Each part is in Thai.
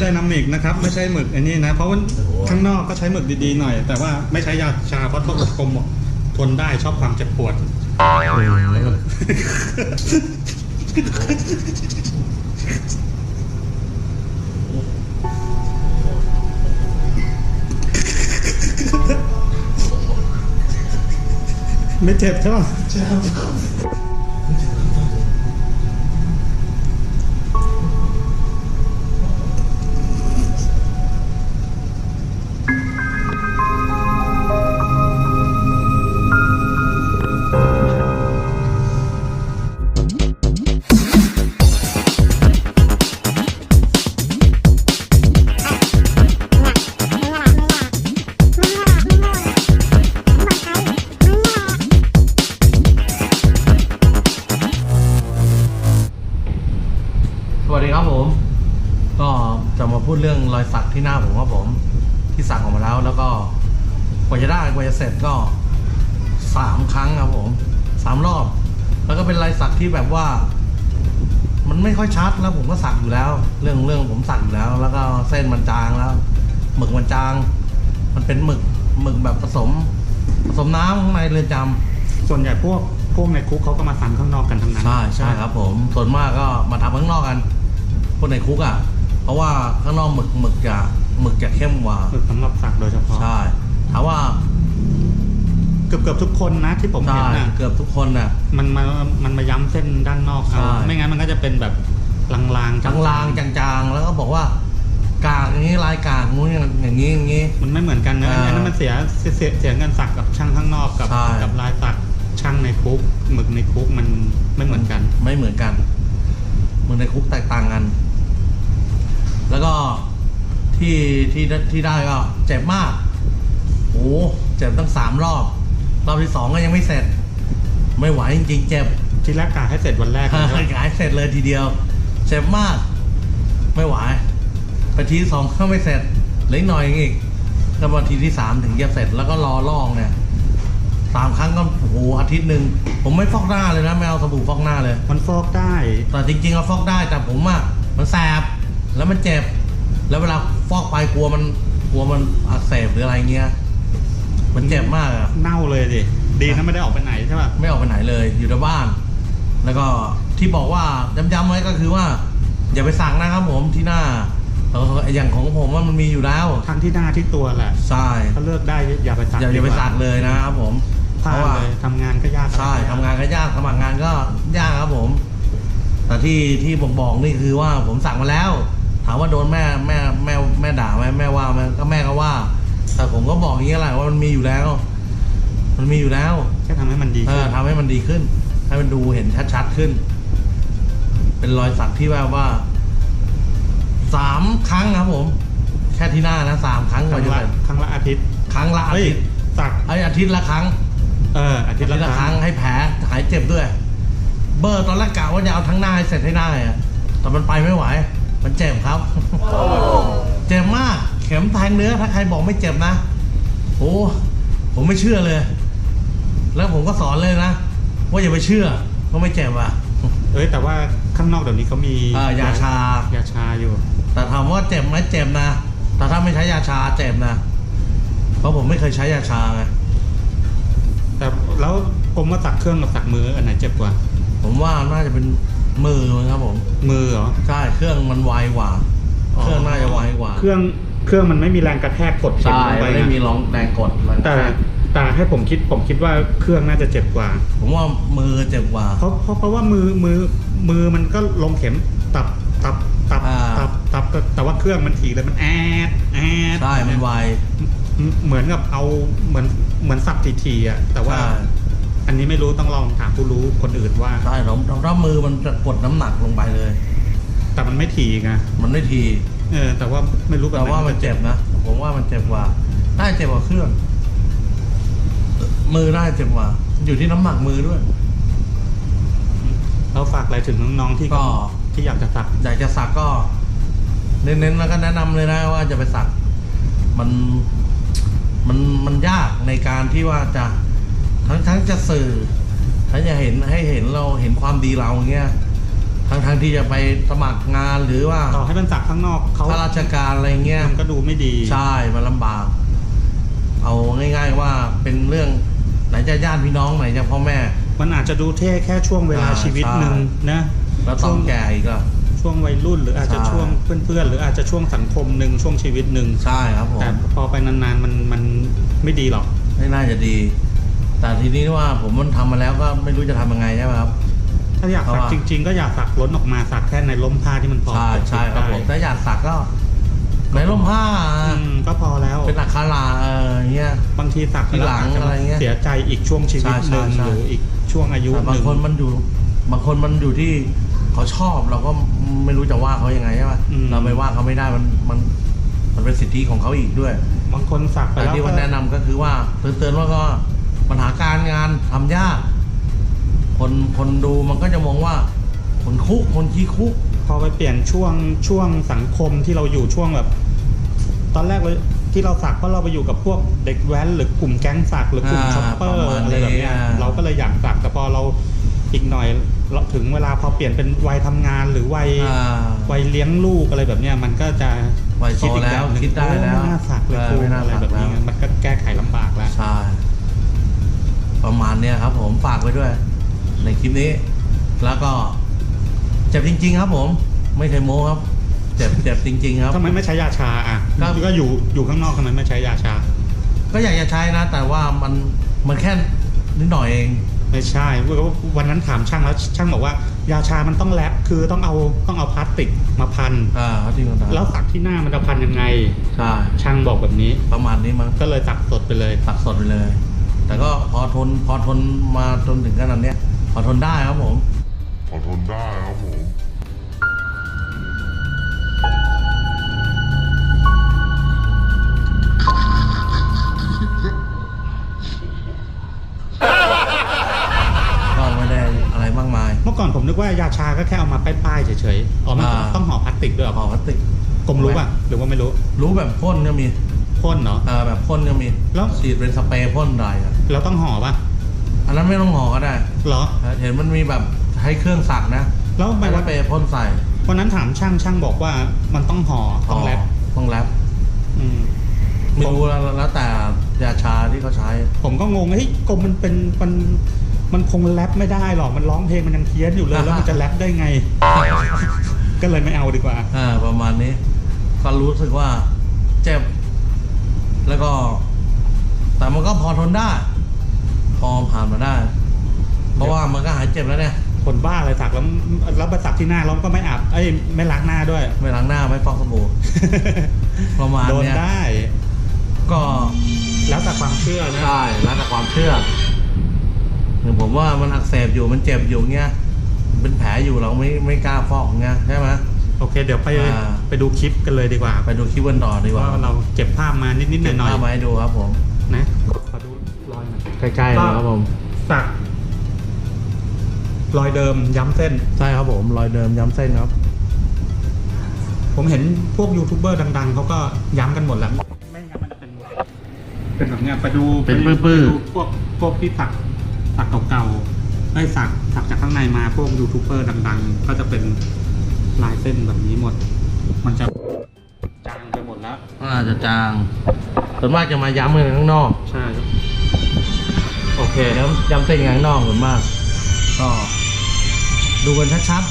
ใช่น้ำหมึกนะครับ ไม่ใช่หมึกอันนี้นะ เพราะว่าข้างนอกก็ใช้หมึกดีๆหน่อย แต่ว่าไม่ใช้ยาชาเพราะทนกลมทนได้ชอบความเจ็บปวดไม่เจ็บใช่ป่ะส มันจางแล้วหมึกมันจาง มันเป็นหมึกหมึกแบบผสม ผสมน้ำข้างในเรือนจำส่วนใหญ่พวกพวกในคุกเขาก็มาทำข้างนอกกันทั้งนั้นใช่ใช่ครับ ผมส่วนมากก็มาทำข้างนอกกันพวกในคุกอะ เพราะว่าข้างนอกหมึกหมึกจะหมึกจะเข้มกว่าหมึกสำหรับสักโดยเฉพาะ ใช่ถามว่าเกือบเกือบทุกคนนะที่ผมใช่เห็นนะเกือบทุกคนน่ะ มันมามันมาย้ำเส้นด้านนอกเอาใช่ ไม่งั้นมันก็จะเป็นแบบลางๆจางลางๆจางๆ แล้วก็บอกว่า กากอย่างนี้ลายกากนู้นอย่างนี้อย่างนี้ มันไม่เหมือนกันนะอ่าอันนั้นมันเสียเสียเสียเสียเงินสักกับช่างข้างนอกกับใช่กับลายสักช่างในคุกหมึกในคุกมันไม่เหมือนกัน ไม่เหมือนกันเหมือนในคุกแตกต่างกัน แล้วก็ที่ที่ที่ได้ก็เจ็บมากโอ้เจ็บตั้งสามรอบ รอบที่สองก็ยังไม่เสร็จ ไม่ไหวจริงๆเจ็บที่แรกกะให้เสร็จวันแรกเลยใช่ไหมขายเสร็จเลยทีเดียว เจ็บมาก ไม่ไหว ไปทีที่สองก็ไม่เสร็จเหลืออีกหน่อยอีกก็มาทีที่สามถึงจะเสร็จแล้วก็รอลองเนี่ยสามครั้งก็โอ้โหอาทิตย์หนึ่งผมไม่ฟอกหน้าเลยนะไม่เอาสบู่ฟอกหน้าเลย มันฟอกได้ แต่จริงๆเอาฟอกได้แต่ผมอะมันแสบแล้วมันเจ็บ แล้วเวลาฟอกไปกลัวมันกลัวมันอักเสบหรืออะไรเงี้ย มันเจ็บมากอะเน่าเลยดิดีนะไม่ได้ออกไปไหนใช่ป่ะไม่ออกไปไหนเลยอยู่ในบ้าน แล้วก็ที่บอกว่าย้ำๆไว้ก็คือว่า อย่าไปสั่งนะครับผมที่หน้า เอออย่างของผมว่ามันมีอยู่แล้ว ทั้งที่หน้าที่ตัวแหละใช่ถ้าเลือกได้อย่าไปสักอย่าอย่าไปดีว่สั่งเลยนะครับผมพเพลาดราะว่าเลยทำงานก็ยากใช่ทำงานก็ยากสมัครงานก็ยากครับผม แต่ที่ที่ผมบอกนี่คือว่าผมสั่งมาแล้ว ถามว่าโดนแม่แม่แม่แม่ด่าไหมแม่ว่าไหมก็แม่ก็ว่า แต่ผมก็บอกอย่างนี้แหละว่ามันมีอยู่แล้ว มันมีอยู่แล้วแค่ทำให้มันดีเอขึ้อนทำให้มันดีขึ้น ให้มันดูเห็นชัดๆขึ้น เป็นรอยสักที่แบบว่า สามครั้งครับผม แค่ที่หน้านะสามครั้งคกรั้ว่างจะละเสร็จครั้งละอาทิตย์ครั้งละอาเฮ้ยทิตย์สักไอยอาทิตย์ละครั้ง เอออาทิตย์ละคครั้รั้งงให้แผลหายเจ็บด้วย เบอร์ตอนแรกกะว่าจะเอาทั้งหน้าให้เสร็จให้ได้อะแต่มันไปไม่ไหว มันเจ็บครับ เจ็บมาก เข็มแทงเนื้อถ้าใครบอกไม่เจ็บนะโอ้ผมไม่เชื่อเลย แล้วผมก็สอนเลยนะว่าอย่าไปเชื่อว่าไม่เจ็บอะ เอ้ยแต่ว่าข้างนอกเดี๋ยวนี้เขามีเออยาชา ยาชาอยู่ แต่ถามว่าเจ็บไหมเจ็บนะ แต่ถ้าไม่ใช้ยาชาเจ็บนะ เพราะผมไม่เคยใช้ยาชาไง แต่แล้วผมว่าสักเครื่องกับสักมืออันไหนเจ็บกว่า ผมว่าน่าจะเป็นมือมั้งครับผม มือเหรอ ใช่ เครื่องมันไวกว่า เครื่องน่าจะไวกว่า เครื่องเครื่องมันไม่มีแรงกระแทกกดเข็มใช่ลงไปไม่มีนะร้องแรงกดมันแต่แต่ให้ผมคิดผมคิดว่าเครื่องน่าจะเจ็บกว่า ผมว่ามือเจ็บกว่า เพราะเพราะเพราะว่ามือมือมือมันก็ลงเข็มตับตับตับอ่าตับตับ แต่แต่ว่าเครื่องมันถี่เลยมันแอดแอดใช่ มันไว เหมือนกับเอาเหมือนเหมือนสับทีๆอะแต่ว่าใช่อันนี้ไม่รู้ต้องลองถามผู้รู้คนอื่นว่าใช่เราเรามือมันจะกดน้ำหนักลงไปเลย แต่มันไม่ถี่ไงมันไม่ทีเออ แต่ว่าไม่รู้แบบแต่ว่ามันเจ็บนะผมว่ามันเจ็บกว่าน่าจะเจ็บกว่าเครื่อง มือน่าจะเจ็บกว่า อยู่ที่น้ำหนักมือด้วยเราฝากอะไรถึงน้องๆที่ก็ที่อยากจะสัก อยากจะสักก็ เน้นๆแล้วก็แนะนำเลยนะว่าจะไปสักมันมันมันยากในการที่ว่าจะทั้งทั้งจะสื่อทั้งจะเห็นให้เห็นเราเห็นความดีเราอย่างเงี้ยทั้งทั้งๆที่จะไปสมัครงานหรือว่าต่อให้เป็นสักข้างนอกเขาข้าราชการอะไรเงี้ยมันก็ดูไม่ดีใช่มันลำบาก เอาง่าย ๆว่าเป็นเรื่องไหนจะญาติพี่น้องไหนจะพ่อแม่ มันอาจจะดูเท่แค่ช่วงเวลาอ่าชีวิตใช่หนึ่งนะ แล้วตอนแก่อีกอะ ช่วงวัยรุ่น หรืออาจจะใช่ ช่วงเพื่อนๆ หรืออาจจะช่วงสังคมหนึ่งช่วงชีวิตหนึ่งใช่ครับผม แต่พอไปนานๆมันมันไม่ดีหรอก ไม่น่าจะดี แต่ทีนี้ว่าผมมันทำมาแล้วก็ไม่รู้จะทำยังไงใช่ไหมครับ ถ้าอยากเพราะสักว่า จริง ๆ ก็อยากสักล้นออกมาสักแค่ในล้มผ้าที่มันพอใช่ใช่ครับผมได้ถ้าอยากสักก็ในร่มผ้า อืมก็พอแล้วเป็นอักขระเอออย่างเงี้ย บางทีสักที่หลังแล้วาจจอะไรเงี้ยเสียใจอีกช่วงชีวิตใช่หนึ่งใช่ใช่ หรืออีกช่วงอายุแต่หบางนึ่งคนมันอยู่ บางคนมันอยู่ที่ เขาชอบเราก็ไม่รู้จะว่าเขายังไงใช่ไหมอืม เราไปว่าเขาไม่ได้มันมันมันเป็นสิทธิของเขาอีกด้วย บางคนสักไปแต่แล้วที่ก็ว่าแนะนำก็คือว่าเตือนๆว่าก็ปัญหาการงานทำยาก คนคนดูมันก็จะมองว่าคนคุกคนขี้คุก พอไปเปลี่ยนช่วงช่วงสังคมที่เราอยู่ช่วงแบบ ตอนแรกเลยที่เราสักเพราะเราไปอยู่กับพวกเด็กแว้นหรือกลุ่มแก๊งสักหรือกลุ่มอ่าช็อปเปอร์ประมาณอะไรแบบเนี้ยนี้อ่า เราก็เลยอยากสักแต่พอเราอีกหน่อยเรา ถึงเวลาพอเปลี่ยนเป็นวัยทำงานหรือวัยอ่า วัยเลี้ยงลูกอะไรแบบเนี้ยมันก็จะวัยโตอีกแล้วบบหนึ่งคิดได้แล้วโอ้ไม่น่าสักเลยเออครูไม่น่าอะไรสักแบบนี้แล้ว มันก็แก้ไขลำบากแล้ว ใช่ประมาณเนี้ยครับผมฝากไว้ด้วย ในคลิปนี้ แล้วก็เจ็บจริง ๆ ครับผม ไม่เคยโม้ครับ เจ็บเจ็บจริง ๆ ครับ ทำไมไม่ใช้ยาชาอะครับ ก็อยู่อยู่ข้างนอกทำไมไม่ใช้ยาชา ก็อยากจะใช้นะ แต่ว่ามันมันแค่นิดหน่อยเอง ไม่ใช่วันนั้นถามช่างแล้วช่างบอกว่า ยาชามันต้องแรปคือต้องเอาต้องเอาพลาสติกมาพันอ่าเขาจริงกันแล้วสักที่หน้ามันจะพันยังไงใช่ช่างบอกแบบนี้ ประมาณนี้มั้งก็เลยสักสดไปเลยตักสดไปเลย แต่ก็พอทนพอทนมาจนถึงขนาดเนี้ยพอทนได้ครับผมขอทนได้ครับผม กว่ายาชาก็แค่เอามาป้ายๆเฉยๆอ๋อมันอ่า ต้องห่อพลาสติกด้วยเหรอขอพลาสติกกลมรู้ป่ะหรือว่าไม่รู้รู้แบบพ่นก็มีพ่นเนาะเออแบบพ่นก็มีแล้ว ฉีดเป็นสเปรย์พ่นได้อะเราต้องห่อป่ะอันนั้นไม่ต้องห่อก็ได้เหรอ เห็นมันมีแบบให้เครื่องสักนะแล้วทำไมแล้วว่าสเปรย์พ่นใส่วันนั้นถามช่างช่างบอกว่ามันต้องห่อต้องแรปต้องแรปอืม ไม่รู้แล้วแล้วแต่ยาชาที่เขาใช้ ผมก็งงเฮ้ยกลมมันเป็นมัน มันคงแรปไม่ได้หรอกมันร้องเพลงมันยังเพี้ยนอยู่เลย แล้วมันจะแรปได้ไง ก็เลยไม่เอาดีกว่า อ่า ประมาณนี้ ก็รู้สึกว่าเจ็บ แล้วก็ แต่มันก็พอทนได้ พอผ่านมาได้ เพราะว่ามันก็หายเจ็บแล้วเนี่ยคนบ้าอะไรสักแล้วแล้วไปสักที่หน้าแล้วก็ไม่อาบเอ้ยไม่ล้างหน้าด้วย ไม่ล้างหน้าไม่ฟอกสบู่ประมาณโดนเนี้ยได้ ก็แล้วแต่ความเชื่อนะใช่แล้วแต่ความเชื่ออย่าง ผมว่ามันอักเสบอยู่มันเจ็บอยู่เงี้ยเป็นแผลอยู่เราไม่ไม่กล้าฟอกเงี้ยใช่ไหมโอเค เดี๋ยวไปอ่าไปดูคลิปกันเลยดีกว่า ไปดูคลิปกันต่อดีกว่าว่าเราเก็บภาพมานิดๆหเก็บน่อยภาพมาให้ดูครับผมๆนะขอดูรอยหน่อยใกล้ๆเลยครับผมสักรอยเดิมย้ำเส้นใช่ครับผม รอยเดิมย้ำเส้นครับ ผมเห็นพวกยูทูบเบอร์ดัง ๆเขาก็ย้ำกันหมดแล้วไม่งั้นมันจะเป็นเป็นแบบเนี้ยไปดูเป็นไดูปื้อๆไปดูพวกพวกที่สัก สักเก่าๆได้สักสักจากข้างในมาพวกยูทูบเบอร์ดัง ๆ ก็จะเป็นลายเส้นแบบนี้หมด มันจะจางไปหมดแล้วอาจจะจางส่วนมากจะมาย้ำกันข้างนอก ใช่ครับโอเคย้ำย้ำเส้นกันข้างนอกส่วนมาก ก็ดูกันชัด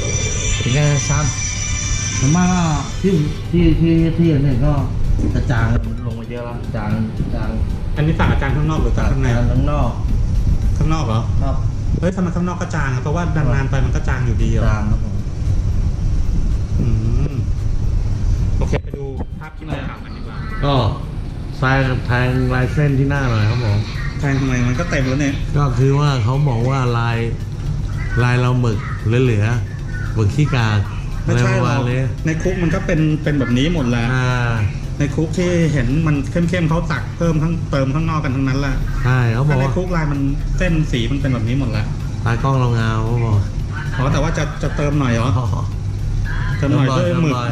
ๆถึงกันชัดๆส่วนมากก็ที่ที่ที่ที่อื่นๆก็จะจางลงมาเยอะแล้วจางจางอันนี้สักอาจารย์ข้างนอกหรือสักข้างในจางข้างนอก ข้างนอกเหรอ ครับเฮ้ยทำไมข้างนอกก็จางอะเพราะว่านานๆไปมันก็จางอยู่ดีเหรอจางครับผมอืมโอเคไปดูภาพคลิปเก่ากันดีกว่าก็ทรายแทงลายเส้นที่หน้าหน่อยครับผม แทงทำไมมันก็เต็มแล้วเนี่ย ก็คือว่าเขาบอกว่าลายลายเราหมึกเหลือๆหมึกขี้กากไม่ใช่อะรประหรมาอณกนี้ในคุกมันก็เป็นเป็นแบบนี้หมดแหละอ่า ในคุกที่เห็นมันเข้มๆเขาตักเพิ่มทั้งเติมข้างนอกกันทั้งนั้นแหละใช่เขาบถ้าอกในว่าคุกลายมันเส้นสีมันเป็นแบบนี้หมดแล้วตากล้องเราเงาเขาบอกอ๋อแต่ว่าจะจะเติมหน่อยเหรออ๋อเติมหน่อยเติด้วยมหมึกหน่อย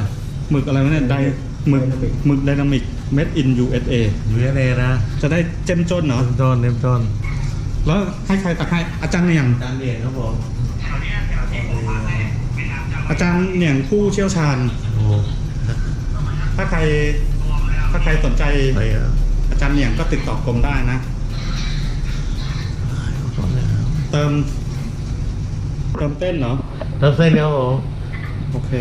หมึกอะไรวะเนี่ยไดหมึกหมึกไดนามิก made in USA ยูเอเอนะจะได้เจ้มจนเนาะเต็มต้นเต็มต้นแล้วให้ใครตักให้อาจารย์เนี่ยง จานเดียนครับผมอาจารย์เหนี่ยงผู้เชี่ยวชาญ โอ้ถ้าใคร ถ้าใครสนใจไปอะอาจารย์เหนี่ยงก็ติดต่อกรมได้นะก่อนเลยครับเติม เติมเต้นเหรอเติมเส้นครับผมโอเค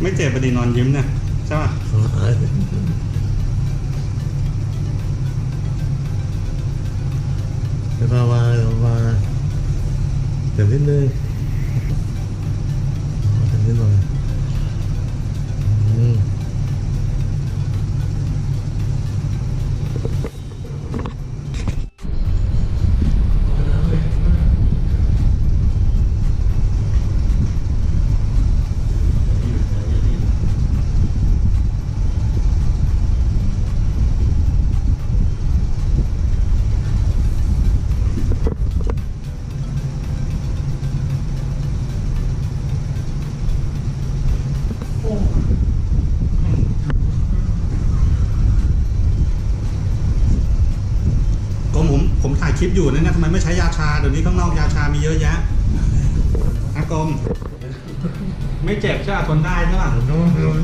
ไม่เจ็บพอดีนอนยิ้มเนี่ยใช่ป่ะ ไปพามาไปพามาเดี๋ยวนิดนึง อยู่นะเนี่ยทำไมไม่ใช้ยาชาเดี๋ยวนี้ข้างนอกยาชามีเยอะแยะอากรมไม่เจ็บใช่ไหมทนได้ใช่ป่ะบ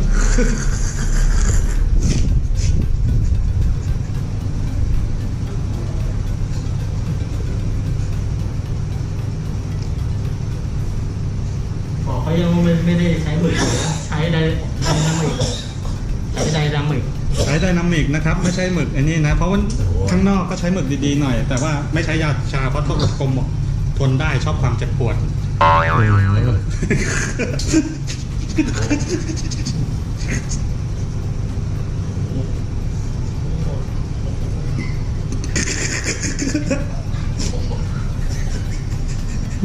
นิกนะครับไม่ใช่หมึกอันนี้นะ เพราะว่าข้างนอกก็ใช้หมึกดีๆหน่อย แต่ว่าไม่ใช้ยาชาเพราะทนกรมบอกทนได้ชอบความเจ็บปวด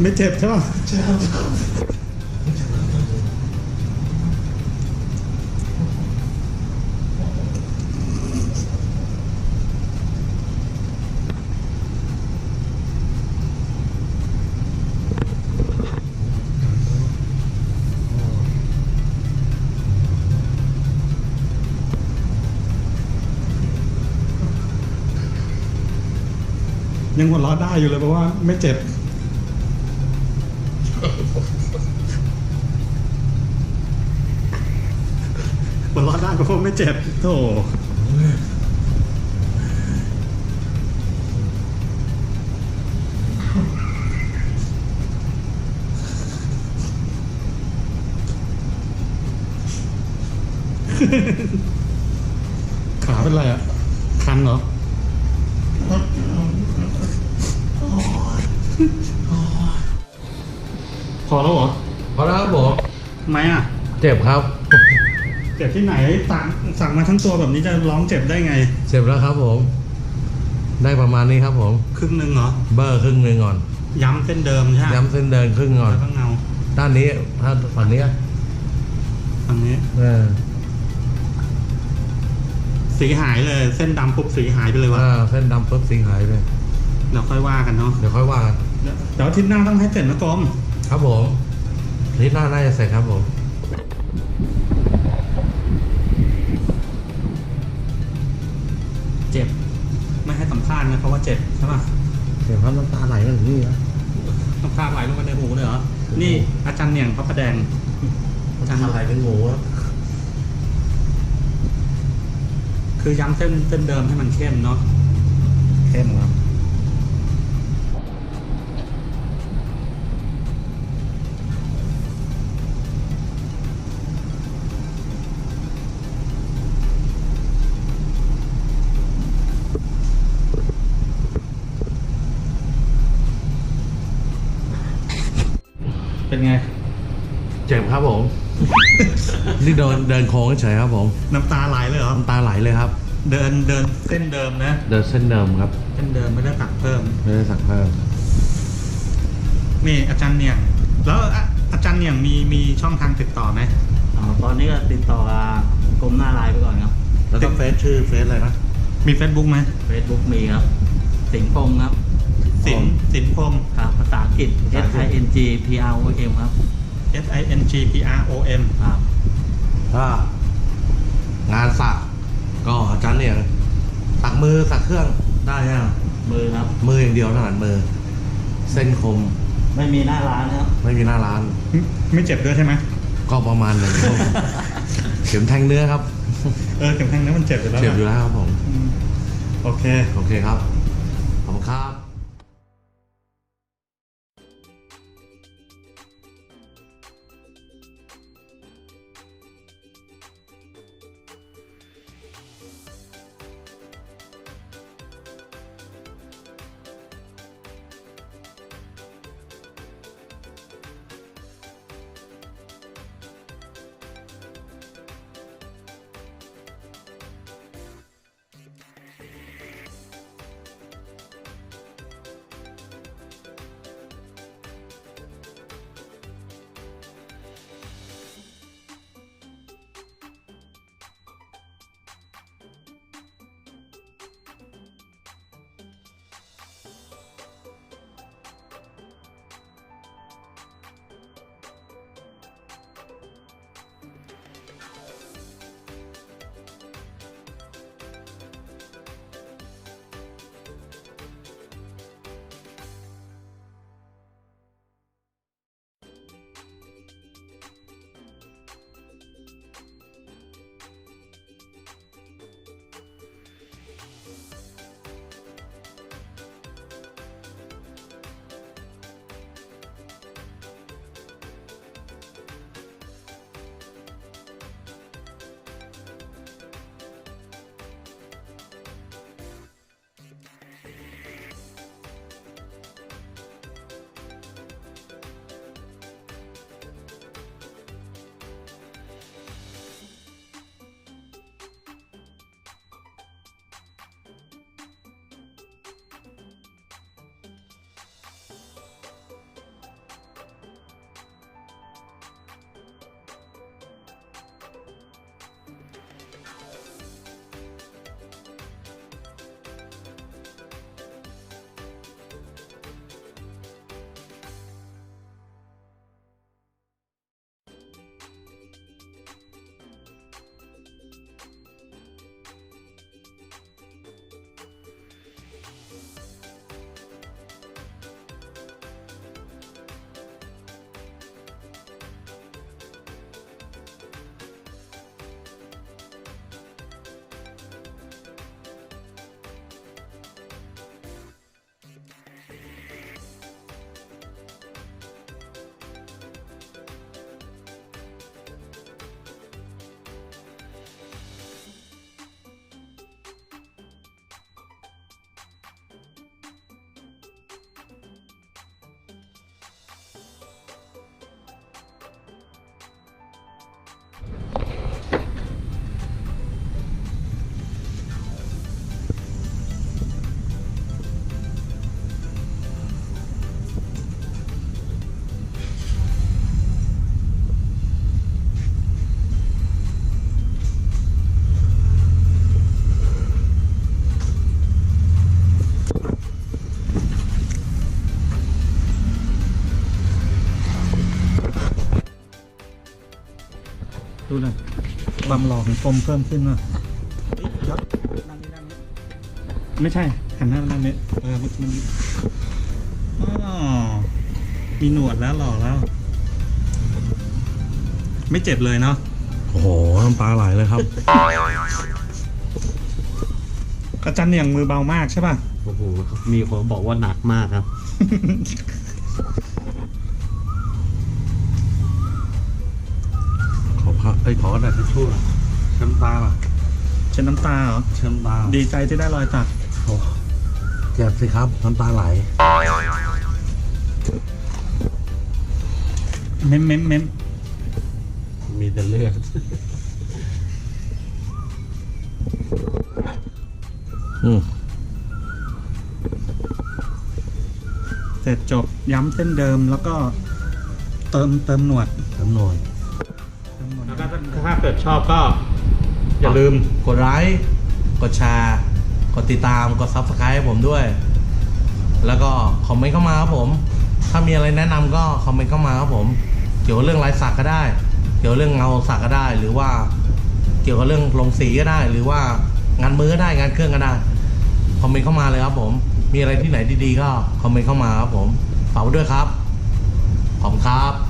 ไม่เจ็บใช่ปะยังหัว เราะได้อยู่เลยเพราะว่าไม่เจ็บ หัวเราะได้เพราะไม่เจ็บโธ่ขาเป็นไรอะ คันเหรอ พอแล้วเหรอพอแล้วครับผมทำไมอะ เจ็บครับ เจ็บที่ไหนสั่งสั่งมาทั้งตัวแบบนี้จะร้องเจ็บได้ไง เจ็บแล้วครับผม ได้ประมาณนี้ครับผม ครึ่งหนึ่งเหรอ เบอร์ครึ่งหนึ่งก่อน ย้ำเส้นเดิมใช่ไหมย้ำเส้นเดินครึ่งก่อน แล้วก็เงาด้านนี้ถ้าฝั่งนี้ฝั่งนี้เออสีหายเลย เส้นดำปุ๊บสีหายไปเลยวะอ่าเส้นดำปุ๊บสีหายไป เดี๋ยวค่อยว่ากันเนาะเดี๋ยวค่อยว่ากัน เดี๋ยวเดี๋ยวอาทิตย์หน้าต้องให้เสร็จนะกรม ครับผมอาทิตย์หน้าน่าจะเสร็จครับผม เจ็บ ไม่ให้สัมภาษณ์นะเพราะว่าเจ็บใช่ป่ะเสียงพับน้ำตาไหลมาถึงนี่นะน้ำตาไหลลงมาในหูเลยเหรอ นี่อาจารย์เหนี่ยงพระประแดงอาจารย์ไหลเป็นหมูครับคือย้ำเส้นเส้นเดิมให้มันเข้มเนาะ เข้มครับ เดินเดินโค้งเฉยๆครับผมน้ำตาไหลเลยเหรอ น้ำตาไหลเลยครับ เดินเดินเส้นเดิมนะ เดินเส้นเดิมครับเส้นเดิมไม่ได้ตักเพิ่ม ไม่ได้สั่งเพิ่มนี่อาจารย์เหนี่ยงแล้วอะอาจารย์เหนี่ยงมีมีช่องทางติดต่อไหม อ๋อตอนนี้ก็ติดต่อกับกรมหน้าลายไปก่อนครับแล้วก็เฟซชื่อเฟซอะไรนะมี Facebook ไหม Facebook มีครับ สิงห์พงษ์ครับ สินสินพรมครับภาษาอังกฤษภา S ษาอั I งกฤษ N G P R O M ครับ S I N G P R O M ครับ ถ้างานสักก็อาจารย์เนี่ยสักมือสักเครื่องได้ยังมือครับ มืออย่างเดียวถนัดมือ เส้นคมไม่มีหน้าร้านนะครับ ไม่มีหน้าร้านไม่ไม่เจ็บด้วยใช่ไหมก็ประมาณหนึ่งเข็มแทงเนื้อครับ เออเข็มแทงนั้นมันเจ็บอยู่แล้วเจ็บอยู่แล้วครับผมอืมโอเค โอเคครับ ขอบคุณครับ หน่อยความหล่อของกลมเพิ่มขึ้นว่ะยศนั่งนี่นั่งนี่ไม่ใช่หันหน้ามานั่งนี้เออมันมันอ๋อมีหนวดแล้วหล่อแล้ว ไม่เจ็บเลยเนาะโอ้โหน้ำตาไหลเลยครับอาจารย์เนี่ยงมือเบามากใช่ป่ะโอ้โหมีคนบอกว่าหนักมากครับ พักไอ้ยขอกระดาษทิชชู่อะน้ำตาล่ะเช็ดน้ำตาเหรอ เชื่อมตาดีใจที่ได้รอยสัก โอ้เจ็บสิครับน้ำตาไหลเม้มเม้มเม้มมีแต่เลือดอืมเสร็จจบย้ำเส้นเดิมแล้วก็เติมเติมหนวด จำนวนแล้วก็ ถ้าเกิดชอบก็ อย่าลืมกดไลค์กดแชร์กดติดตามกด subscribe ให้ผมด้วย แล้วก็คอมเมนต์เข้ามาครับผม ถ้ามีอะไรแนะนำก็คอมเมนต์เข้ามาครับผม เกี่ยวกับเรื่องลายสักก็ได้ เกี่ยวกับเรื่องเงาสักก็ได้ หรือว่าเกี่ยวกี่ยวกับเรื่องลงสีก็ได้ หรือว่างานมือก็ได้งานเครื่องก็ได้คอมเมนต์เข้ามาเลยครับผม มีอะไรที่ไหนดีๆก็คอมเมนต์เข้ามาครับผมฝากไว้ด้วยครับขอบคุณครับ